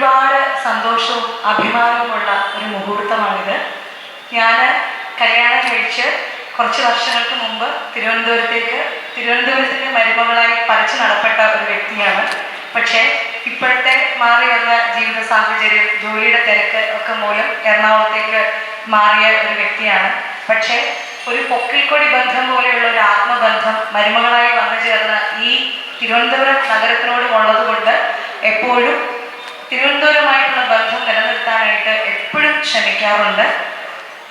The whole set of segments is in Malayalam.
ഒരുപാട് സന്തോഷവും അഭിമാനവുമുള്ള ഒരു മുഹൂർത്തമാണിത്. ഞാൻ കല്യാണം കഴിച്ച് കുറച്ച് വർഷങ്ങൾക്ക് മുമ്പ് തിരുവനന്തപുരത്തേക്ക് തിരുവനന്തപുരത്തിന്റെ മരുമകളായി പറിച്ചു നടപ്പെട്ട ഒരു വ്യക്തിയാണ്. പക്ഷേ ഇപ്പോഴത്തെ മാറി വന്ന ജീവിത സാഹചര്യം ജോലിയുടെ തിരക്ക് ഒക്കെ മൂലം എറണാകുളത്തേക്ക് മാറിയ ഒരു വ്യക്തിയാണ്. പക്ഷേ ഒരു പൊക്കിൽക്കൊടി ബന്ധം പോലെയുള്ള ഒരു ആത്മബന്ധം മരുമകളായി വന്നു ചേർന്ന ഈ തിരുവനന്തപുരം നഗരത്തിനോടും ഉള്ളതുകൊണ്ട് എപ്പോഴും തിരുവനന്തപുരമായിട്ടുള്ള ബന്ധം നിലനിർത്താനായിട്ട് എപ്പോഴും ശ്രമിക്കാറുണ്ട്.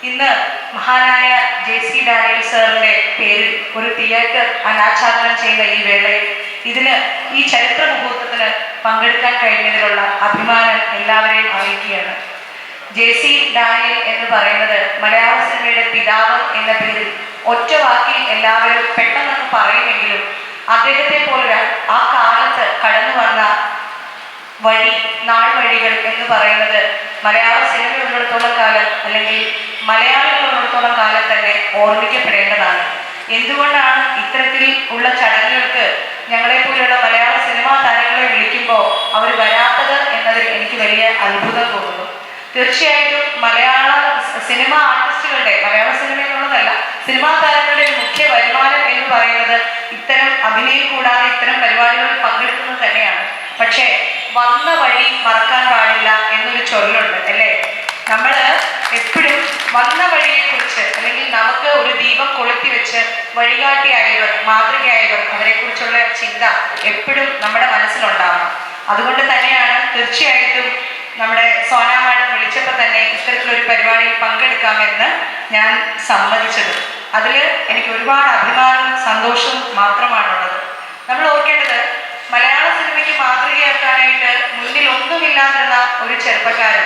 ഇന്ന് മഹാനായ ജെ സി ഡാനിയൽ സാറിന്റെ പേരിൽ ഒരു തിയേറ്റർ അനാച്ഛാദനം ചെയ്ത ഈ വേളയിൽ ഇതിന് ഈ ചരിത്ര മുഹൂർത്തത്തിന് പങ്കെടുക്കാൻ കഴിഞ്ഞതിലുള്ള അഭിമാനം എല്ലാവരെയും അറിയിക്കുകയാണ്. ജെ സി ഡാനിയൽ എന്ന് പറയുന്നത് മലയാള സിനിമയുടെ പിതാവ് എന്ന പേരിൽ ഒറ്റ വാക്കിൽ എല്ലാവരും പെട്ടെന്നൊന്ന് പറയുമെങ്കിലും അദ്ദേഹത്തെ പോലൊരാൾ ആ കാലത്ത് കടന്നു വന്ന വഴി നാൾ വഴികൾ എന്ന് പറയുന്നത് മലയാള സിനിമ ഉള്ളിടത്തോളം കാലം അല്ലെങ്കിൽ മലയാളികൾ ഉള്ളിടത്തോളം കാലം തന്നെ ഓർമ്മിക്കപ്പെടേണ്ടതാണ്. എന്തുകൊണ്ടാണ് ഇത്തരത്തിൽ ഉള്ള ചടങ്ങുകൾക്ക് ഞങ്ങളെ പോലെയുള്ള മലയാള സിനിമാ താരങ്ങളെ വിളിക്കുമ്പോൾ അവർ വരാത്തത് എന്നതിൽ എനിക്ക് വലിയ അത്ഭുതം തോന്നുന്നു. തീർച്ചയായിട്ടും മലയാള സിനിമ ആർട്ടിസ്റ്റുകളുടെ മലയാള സിനിമ എന്നുള്ളതല്ല സിനിമാ താരങ്ങളുടെ മുഖ്യ വരുമാനം എന്ന് പറയുന്നത് ഇത്തരം അഭിനയം കൂടാതെ ഇത്തരം പരിപാടികളിൽ പങ്കെടുക്കുന്നത് തന്നെയാണ്. പക്ഷേ വന്ന വഴി മറക്കാൻ പാടില്ല എന്നൊരു ചൊല്ലുണ്ട് അല്ലേ? നമ്മൾ എപ്പോഴും വന്ന വഴിയെ കുറിച്ച് അല്ലെങ്കിൽ നമുക്ക് ഒരു ദീപം കൊളുത്തി വെച്ച് വഴികാട്ടിയായവർ മാതൃകയായവർ അവരെക്കുറിച്ചുള്ള ചിന്ത എപ്പോഴും നമ്മുടെ മനസ്സിലുണ്ടാവണം. അതുകൊണ്ട് തന്നെയാണ് തീർച്ചയായിട്ടും നമ്മുടെ സോനാമാടൻ വിളിച്ചപ്പോൾ തന്നെ ഇത്തരത്തിലൊരു പരിപാടിയിൽ പങ്കെടുക്കാമെന്ന് ഞാൻ സമ്മതിച്ചത്. അതിൽ എനിക്ക് ഒരുപാട് അഭിമാനവും സന്തോഷവും മാത്രമാണുള്ളത്. നമ്മൾ ഓർക്കേണ്ടത് മലയാള സിനിമയ്ക്ക് മാതൃകയാക്കാനായിട്ട് മുന്നിൽ ഒന്നുമില്ലാതിരുന്ന ഒരു ചെറുപ്പക്കാരൻ.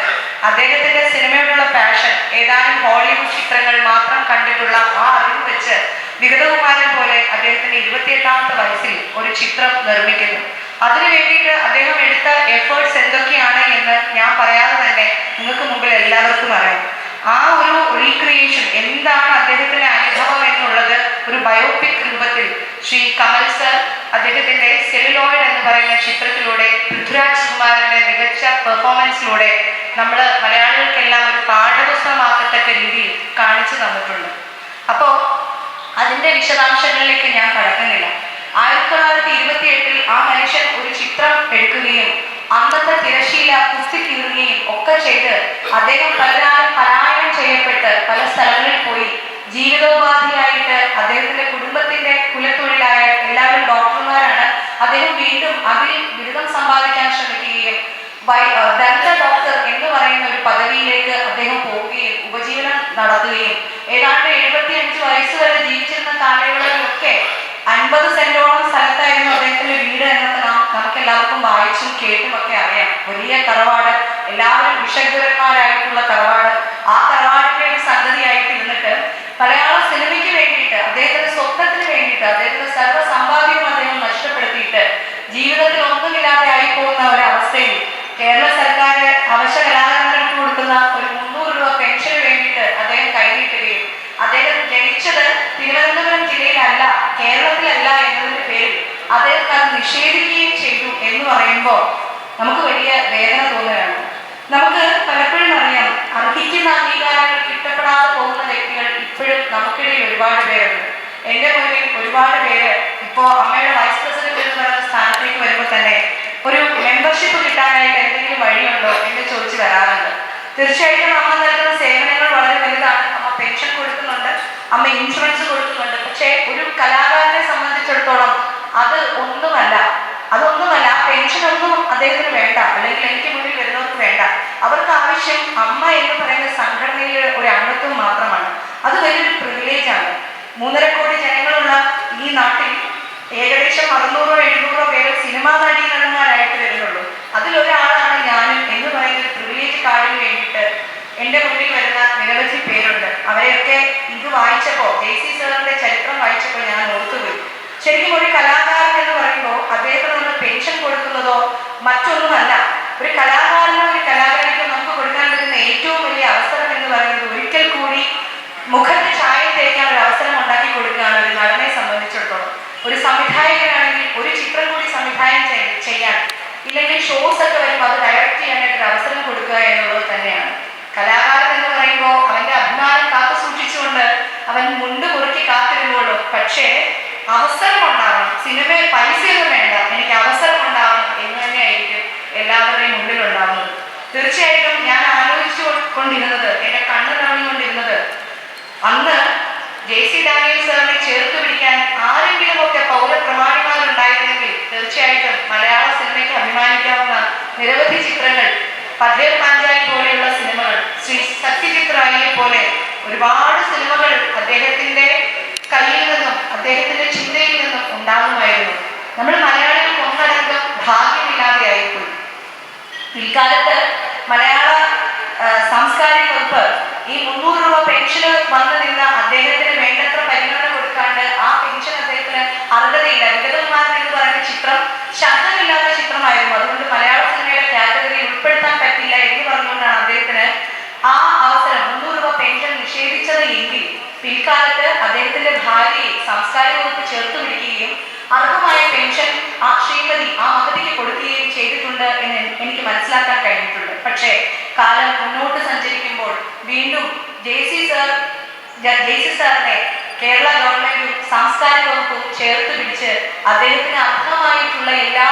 അദ്ദേഹത്തിന്റെ സിനിമയോടുള്ള പാഷൻ ഏതാനും ഹോളിവുഡ് ചിത്രങ്ങൾ മാത്രം കണ്ടിട്ടുള്ള ആ അറിവ് വെച്ച് വിഗതകുമാരൻ പോലെ അദ്ദേഹത്തിന്റെ ഇരുപത്തിയെട്ടാമത്തെ വയസ്സിൽ ഒരു ചിത്രം നിർമ്മിക്കുന്നു. അതിനു വേണ്ടിയിട്ട് അദ്ദേഹം എടുത്ത എഫേർട്സ് എന്തൊക്കെയാണ് എന്ന് ഞാൻ പറയാതെ തന്നെ നിങ്ങൾക്ക് മുമ്പിൽ എല്ലാവർക്കും അറിയാം. ആ ഒരു റീക്രിയേഷൻ എന്താണ് അദ്ദേഹത്തിന്റെ അനുഭവം എന്നുള്ളത് ഒരു ബയോപിക് രൂപത്തിൽ ശ്രീ കമൽ സർ അദ്ദേഹത്തിന്റെ സെലുലോയിഡ് എന്ന് പറയുന്ന ചിത്രത്തിലൂടെ പൃഥ്വിരാജ് കുമാറിന്റെ മികച്ച പെർഫോമൻസിലൂടെ നമ്മൾ മലയാളികൾക്കെല്ലാം ഒരു പാഠപുസ്തകമാക്കത്തക്ക രീതിയിൽ കാണിച്ചു തന്നിട്ടുണ്ട്. അപ്പോൾ അതിന്റെ വിശദാംശങ്ങളിലേക്ക് ഞാൻ കടക്കുന്നില്ല. ആയിരത്തി തൊള്ളായിരത്തി ഇരുപത്തി എട്ടിൽ ആ മനുഷ്യൻ ഒരു ചിത്രം എടുക്കുകയും അന്നത്തെ തിരശീല കുത്തിക്കീറുകയും ഒക്കെ ചെയ്ത് അദ്ദേഹം പലരാലും ജീവിതോപാധിയായിട്ട് അദ്ദേഹത്തിന്റെ കുടുംബത്തിന്റെ കുലത്തൊഴിലായ എല്ലാവരും ഡോക്ടർമാരാണ്. അദ്ദേഹം വീണ്ടും അതിൽ ബിരുദം സമ്പാദിക്കാൻ ശ്രമിക്കുകയും ദന്ത ഡോക്ടർ എന്ന് പറയുന്ന ഒരു പദവിയിലേക്ക് അദ്ദേഹം പോവുകയും ഉപജീവനം നടത്തുകയും. ഏതാണ്ട് എഴുപത്തി അഞ്ച് വയസ്സ് വരെ ജീവിച്ചിരുന്ന കാലയളവിലൊക്കെ അൻപത് സെന്റോളം സ്ഥലത്തായിരുന്നു അദ്ദേഹത്തിന്റെ വീട് എന്നൊക്കെ നാം നമുക്ക് എല്ലാവർക്കും വായിച്ചും കേട്ടും ഒക്കെ അറിയാം. വലിയ തറവാട് എല്ലാവരും വിഷഗ്രന്മാരായിട്ടുള്ള തറവാട്. ആ തറവാടിന്റെ ഒരു സന്തതിയായിട്ട് ഇരുന്നിട്ട് മലയാള സിനിമയ്ക്ക് വേണ്ടിയിട്ട് അദ്ദേഹത്തിന്റെ സ്വപ്നത്തിന് വേണ്ടിയിട്ട് അദ്ദേഹത്തിന്റെ സർവ സമ്പാദ്യവും അദ്ദേഹം നഷ്ടപ്പെടുത്തിയിട്ട് ജീവിതത്തിൽ ഒന്നുമില്ലാതെ ആയി പോകുന്ന ഒരവസ്ഥയിൽ കേരള സർക്കാർ അവശ്യ കലാകാരങ്ങൾക്ക് കൊടുക്കുന്ന ഒരു മുന്നൂറ് രൂപ പെൻഷന് വേണ്ടിയിട്ട് അദ്ദേഹം കൈനീട്ടുകയും അദ്ദേഹം ജനിച്ചത് തിരുവനന്തപുരം ജില്ലയിലല്ല കേരളത്തിലല്ല എന്നതിന്റെ പേരിൽ അദ്ദേഹം അത് നിഷേധിക്കുകയും ചെയ്തു എന്ന് പറയുമ്പോൾ നമുക്ക് വലിയ വേദന തോന്നുകയാണ്. നമുക്ക് ഇപ്പോഴും നമുക്കിടയിൽ ഒരുപാട് പേരുണ്ട്. എന്റെ മുന്നിൽ ഒരുപാട് പേര് ഇപ്പോ അമ്മയുടെ വൈസ് പ്രസിഡന്റ് എന്ന് പറയുന്ന സ്ഥാനത്തേക്ക് വരുമ്പോൾ തന്നെ ഒരു മെമ്പർഷിപ്പ് കിട്ടാനായിട്ട് എന്തെങ്കിലും വഴിയുണ്ടോ എന്ന് ചോദിച്ചു വരാറുണ്ട്. തീർച്ചയായിട്ടും അമ്മ നൽകുന്ന സേവനങ്ങൾ വളരെ വലുതാണ്. അമ്മ പെൻഷൻ കൊടുക്കുന്നുണ്ട്. അമ്മ ഇൻഷുറൻസ് കൊടുക്കുന്നുണ്ട്. പക്ഷേ ഒരു കലാകാരനെ സംബന്ധിച്ചിടത്തോളം അത് ഒന്നുമല്ല. അതൊന്നുമല്ല ഒന്നും അദ്ദേഹത്തിന് വേണ്ട. അല്ലെങ്കിൽ എനിക്ക് മുന്നിൽ വേണ്ട. അവർക്ക് ആവശ്യം അമ്മ എന്ന് പറയുന്ന സംഘടനയിലെ ഒരു അംഗത്വം മാത്രമാണ്. അത് വലിയൊരു പ്രിവിലേജ് ആണ്. മൂന്നര കോടി ജനങ്ങളുള്ള ഈ നാട്ടിൽ ഏകദേശം അറുന്നൂറോ എഴുന്നൂറോ പേര് സിനിമാ നടി നടന്മാരായിട്ട് വരുന്നുള്ളൂ. അതിലൊരാളാണ് ഞാനും എന്ന് പറയുന്ന ഒരു പ്രിവിലേജ് കാർഡിന് വേണ്ടിയിട്ട് എന്റെ മുന്നിൽ വരുന്ന നിരവധി പേരുണ്ട്. അവരെയൊക്കെ ഇത് വായിച്ചപ്പോൾ ജെ സി സാറിന്റെ ചരിത്രം വായിച്ചപ്പോൾ ഞാൻ ഓർത്തുപോയി. ശരിക്കും ഒരു കലാകാരൻ എന്ന് പറയുമ്പോൾ അദ്ദേഹത്തിന് നമ്മൾ പെൻഷൻ കൊടുക്കുന്നതോ മറ്റൊന്നുമല്ല ഒരു കലാകാരനോ ഒരു കലാകാരിക്കോ നമുക്ക് കൊടുക്കാൻ പറ്റുന്ന ഏറ്റവും വലിയ അവസരം എന്ന് പറയുന്നത് ഒരിക്കൽ കൂടി മുഖത്ത് ചായ തേക്കാൻ ഒരു അവസരം ഉണ്ടാക്കി കൊടുക്കുകയാണ് ഒരു നടനെ സംബന്ധിച്ചിടത്തോളം. ഒരു സംവിധായകനാണെങ്കിൽ ഒരു ചിത്രം കൂടി സംവിധാനം ചെയ്യാൻ ഇല്ലെങ്കിൽ ഷോസ് ഒക്കെ വരുമ്പോൾ അത് ഡയറക്റ്റ് ചെയ്യാനായിട്ട് ഒരു അവസരം കൊടുക്കുക എന്നുള്ളത് തന്നെയാണ്. കലാകാരൻ എന്ന് പറയുമ്പോൾ അവന്റെ അഭിമാനം കാത്തു സൂക്ഷിച്ചുകൊണ്ട് അവൻ മുണ്ട് മുറുക്കി കാത്തിരുന്നുള്ളൂ പക്ഷേ അവസരം ഉണ്ടാവണം. സിനിമയിൽ പൈസയൊന്നും വേണ്ട. എനിക്ക് അവസരം ഉണ്ടാവണം എന്ന് തന്നെയായിരിക്കും എല്ലാവരുടെയും മുന്നിൽ ഉണ്ടാവുന്നത് തീർച്ചയായിട്ടും ഞാൻ ആലോചിച്ചു കൊണ്ടിരുന്നത് എന്റെ കണ്ണ് അന്ന് ജെ സി ഡാനിയൽ സാറിനെ ചേർത്ത് പിടിക്കാൻ ആരെങ്കിലും ഒക്കെ പൗരപ്രമാണിമാരുണ്ടായിരുന്നെങ്കിൽ തീർച്ചയായിട്ടും മലയാള സിനിമയ്ക്ക് അഭിമാനിക്കാവുന്ന നിരവധി ചിത്രങ്ങൾ പഥേർ പാഞ്ചാലി പോലെയുള്ള സിനിമകൾ ശ്രീ സത്യജിത് റായിയെ പോലെ ഒരുപാട് സിനിമകൾ അദ്ദേഹത്തിന്റെ കയ്യിൽ നിന്നും അദ്ദേഹത്തിന്റെ ചിന്തയിൽ നിന്നും ഉണ്ടാകുമായിരുന്നു. നമ്മൾ മലയാളികൾ ഒന്നടങ്കം ഭാഗ്യമില്ലാതെയായിപ്പോയി പിൽക്കാലത്ത് മലയാള സാംസ്കാരിക വകുപ്പ് ഈ മുന്നൂറ് രൂപ പെൻഷന് വന്നു നിന്ന അദ്ദേഹത്തിന് വേണ്ടത്ര പരിഗണന കൊടുക്കാണ്ട് ആ പെൻഷൻ അദ്ദേഹത്തിന് അർഹതയില്ല. വിഗതകുമാരൻ എന്ന് പറയുന്ന ചിത്രം ശബ്ദമില്ലാത്ത ചിത്രമായിരുന്നു. അതുകൊണ്ട് മലയാള സിനിമയുടെ കാറ്റഗറിയിൽ ഉൾപ്പെടുത്താൻ പറ്റില്ല എന്ന് പറഞ്ഞുകൊണ്ടാണ് അദ്ദേഹത്തിന് ആ അവസരം മുന്നൂറ് രൂപ പെൻഷൻ നിഷേധിച്ചത് എങ്കിൽ പിൽക്കാലത്ത് അദ്ദേഹത്തിന്റെ ഭാര്യയെ സംസ്കാര വകുപ്പ് ചേർത്ത് പിടിക്കുകയും അർഹമായ പെൻഷൻ ആ ശ്രീമതി ആ മഹതിക്ക് കൊടുക്കുകയും ചെയ്തിട്ടുണ്ട് എന്ന് എനിക്ക് മനസ്സിലാക്കാൻ കഴിഞ്ഞിട്ടുണ്ട് പക്ഷേ കാലം മുന്നോട്ട് സഞ്ചരിക്കുമ്പോൾ വീണ്ടും J C sir J C സാറിനെ കേരള ഗവൺമെന്റും സാംസ്കാരിക വകുപ്പും ചേർത്ത് പിടിച്ച് അദ്ദേഹത്തിന് അർഹമായിട്ടുള്ള എല്ലാ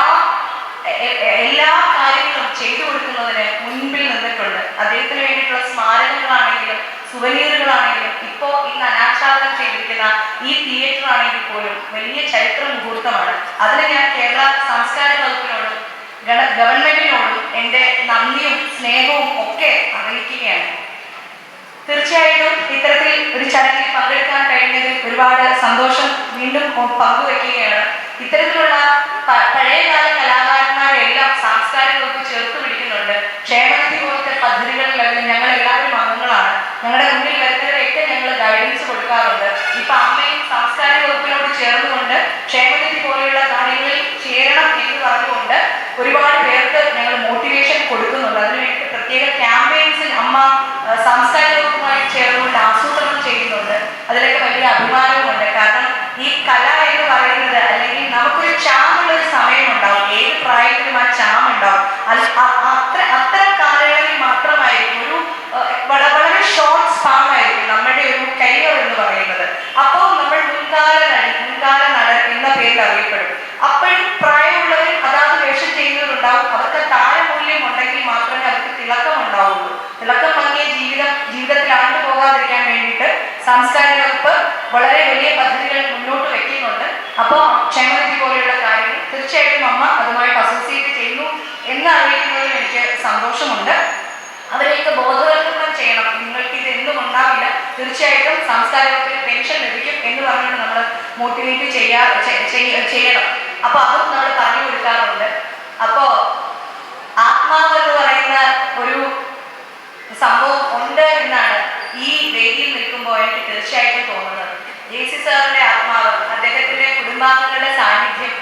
എല്ലാ കാര്യങ്ങളും ചെയ്തു കൊടുക്കുന്നതിന് മുൻപിൽ നിന്നിട്ടുണ്ട്. അദ്ദേഹത്തിന് വേണ്ടിയിട്ടുള്ള സ്മാരകങ്ങളാണെങ്കിലും സുവനീറുകളാണെങ്കിലും ഇപ്പോ ഇന്ന് അനാച്ഛാദനം ചെയ്തിരിക്കുന്ന ഈ തിയേറ്റർ ആണെങ്കിൽ പോലും വലിയ ചരിത്ര മുഹൂർത്തമാണ്. അതിന് ഞാൻ കേരള സാംസ്കാരിക വകുപ്പിനോടും ഗവൺമെന്റിനോടും എന്റെ നന്ദിയും സ്നേഹവും ഒക്കെ അറിയിക്കുകയാണ്. തീർച്ചയായിട്ടും ഇത്തരത്തിൽ ഒരു ചടങ്ങിൽ പങ്കെടുക്കാൻ കഴിഞ്ഞതിൽ ഒരുപാട് സന്തോഷം വീണ്ടും പങ്കുവെക്കുകയാണ്. ഇത്തരത്തിലുള്ള പഴയകാല കലാകാരന്മാരെല്ലാം സാംസ്കാരികൾക്ക് ചേർത്ത് പിടിക്കുന്നുണ്ട്. ക്ഷേമനിധി പോലത്തെ പദ്ധതികളിലെല്ലാം ഞങ്ങൾ എല്ലാവരും അംഗങ്ങളാണ്. ഞങ്ങളുടെ മുന്നിൽ വരുന്നവരെയൊക്കെ ഞങ്ങൾ ഗൈഡൻസ് കൊടുക്കാറുണ്ട്. ഇപ്പൊ അമ്മയും സാംസ്കാരിക വകുപ്പിനോട് ചേർന്നുകൊണ്ട് ക്ഷേമനിധി പോലെയുള്ള കാര്യങ്ങളിൽ ചേരണം എന്ന് പറഞ്ഞുകൊണ്ട് ഒരുപാട് പേർക്ക് ഞങ്ങൾ മോട്ടിവേഷൻ കൊടുക്കുന്നുണ്ട് അതിനുവേണ്ടി പ്രത്യേക ക്യാമ്പയിൻസിൽ അമ്മ ആ, സാംസ്കാരിക വകുപ്പുമായി ചേർന്നുകൊണ്ട് ആസൂത്രണം ചെയ്യുന്നുണ്ട്. അതിലൊക്കെ വലിയ അഭിമാനവുമുണ്ട്. കാരണം ഈ കല എന്ന് പറയുന്നത് അല്ലെങ്കിൽ നമുക്കൊരു ചാമുള്ള ഒരു സമയമുണ്ടാവും. ഏത് പ്രായത്തിലും ആ ചാമുണ്ടാവും. അത് അത്ര അത്തരം കാലയളവിൽ മാത്രമായിരിക്കും. ഒരു വളരെ ഷോർട്ട് സ്പാം ആയിരിക്കും നമ്മുടെ ഒരു കരിയർ എന്ന് പറയുന്നത്. അപ്പോൾ നമ്മൾ മുൻകാല നടി മുൻകാല നടൻ എന്ന പേരിൽ അറിയപ്പെടും. സാംസ്കാരിക വകുപ്പ് വളരെ വലിയ പദ്ധതികൾ മുന്നോട്ട് വെക്കുന്നുണ്ട്. അപ്പോൾ ക്ഷേമനിധി പോലെയുള്ള കാര്യങ്ങൾ തീർച്ചയായിട്ടും അമ്മ അതുമായിട്ട് അസോസിയേറ്റ് ചെയ്യുന്നു എന്ന് അറിയിക്കുന്നതിൽ എനിക്ക് സന്തോഷമുണ്ട്. അവരെയൊക്കെ ബോധവൽക്കരണം ചെയ്യണം. നിങ്ങൾക്ക് ഇത് എന്തും ഉണ്ടാവില്ല തീർച്ചയായിട്ടും സാംസ്കാരിക വകുപ്പിന് പെൻഷൻ ലഭിക്കും എന്ന് പറഞ്ഞുകൊണ്ട് നമ്മൾ മോട്ടിവേറ്റ് ചെയ്യാ ചെയ്യണം. അപ്പൊ അതും നമ്മൾ പറഞ്ഞു കൊടുക്കാറുണ്ട്. അപ്പോ ആത്മാവ് എന്ന് പറയുന്ന ഒരു സംഭവം ഉണ്ട് എന്നാണ് ഈ വേദിയിൽ നിൽക്കുമ്പോൾ എനിക്ക് തീർച്ചയായിട്ടും തോന്നുന്നത്. ജെ സി സാറിന്റെ ആത്മാവ് അദ്ദേഹത്തിന്റെ കുടുംബാംഗങ്ങളുടെ സാന്നിധ്യം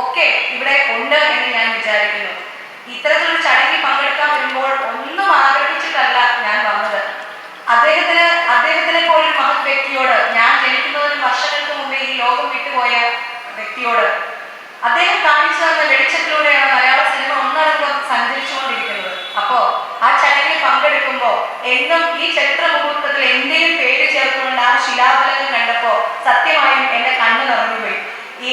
ഒക്കെ ഇവിടെ ഉണ്ട് എന്ന് ഞാൻ വിചാരിക്കുന്നു. ഇത്തരത്തിലൊരു ചടങ്ങിൽ പങ്കെടുക്കാൻ വരുമ്പോൾ ഒന്നും ആഗ്രഹിച്ചിട്ടല്ല ഞാൻ വന്നത്. അദ്ദേഹത്തിന് അദ്ദേഹത്തിനെ പോലൊരു മഹത് വ്യക്തിയോട് ഞാൻ ജനിക്കുന്നതിന് വർഷങ്ങൾക്ക് മുമ്പേ ഈ ലോകം വിട്ടുപോയ വ്യക്തിയോട് അദ്ദേഹം കാണിച്ചു തന്ന വെളിച്ചത്തിലൂടെയാണ് മലയാള സിനിമ ഒന്നടങ്കം സഞ്ചരിച്ചുകൊണ്ടിരിക്കുന്നത്. അപ്പോ പങ്കെടുക്കുമ്പോൾ എന്നും ഈ ചരിത്ര മുഹൂർത്തത്തിൽ എന്തെങ്കിലും പേര് ചേർത്തുകൊണ്ട് ആ ശിലാഫലകം കണ്ടപ്പോ സത്യമായും എന്റെ കണ്ണ് നിറഞ്ഞുപോയി. ഈ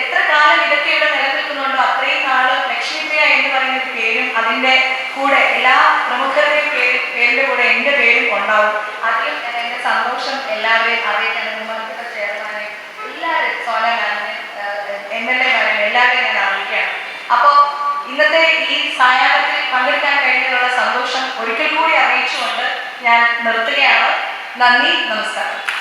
എത്ര കാലം ഇതൊക്കെ ഇവിടെ നിലനിൽക്കുന്നുണ്ടോ അത്രയും നാൾ ലക്ഷ്മിപ്രിയ എന്ന് പറയുന്ന പേരും അതിന്റെ കൂടെ എല്ലാ പ്രമുഖരുടെയും പേര് പേരിന്റെ കൂടെ എന്റെ പേരും ഉണ്ടാവും. ഞാൻ എന്റെ സന്തോഷം എല്ലാവരെയും അറിയിക്കാൻ മുമ്പത്തെ ചെയർമാനെ എല്ലാവരും സോല മാമിനെ എം എൽ എ എല്ലാവരെയും ഞാൻ അറിയിക്കുകയാണ്. അപ്പോ ഇന്നത്തെ ഈ സായാഹ്നത്തിൽ പങ്കെടുക്കാൻ കഴിഞ്ഞതിലുള്ള സന്തോഷം ഒരിക്കൽ കൂടി അറിയിച്ചുകൊണ്ട് ഞാൻ നിർത്തുകയാണ്. നന്ദി നമസ്കാരം.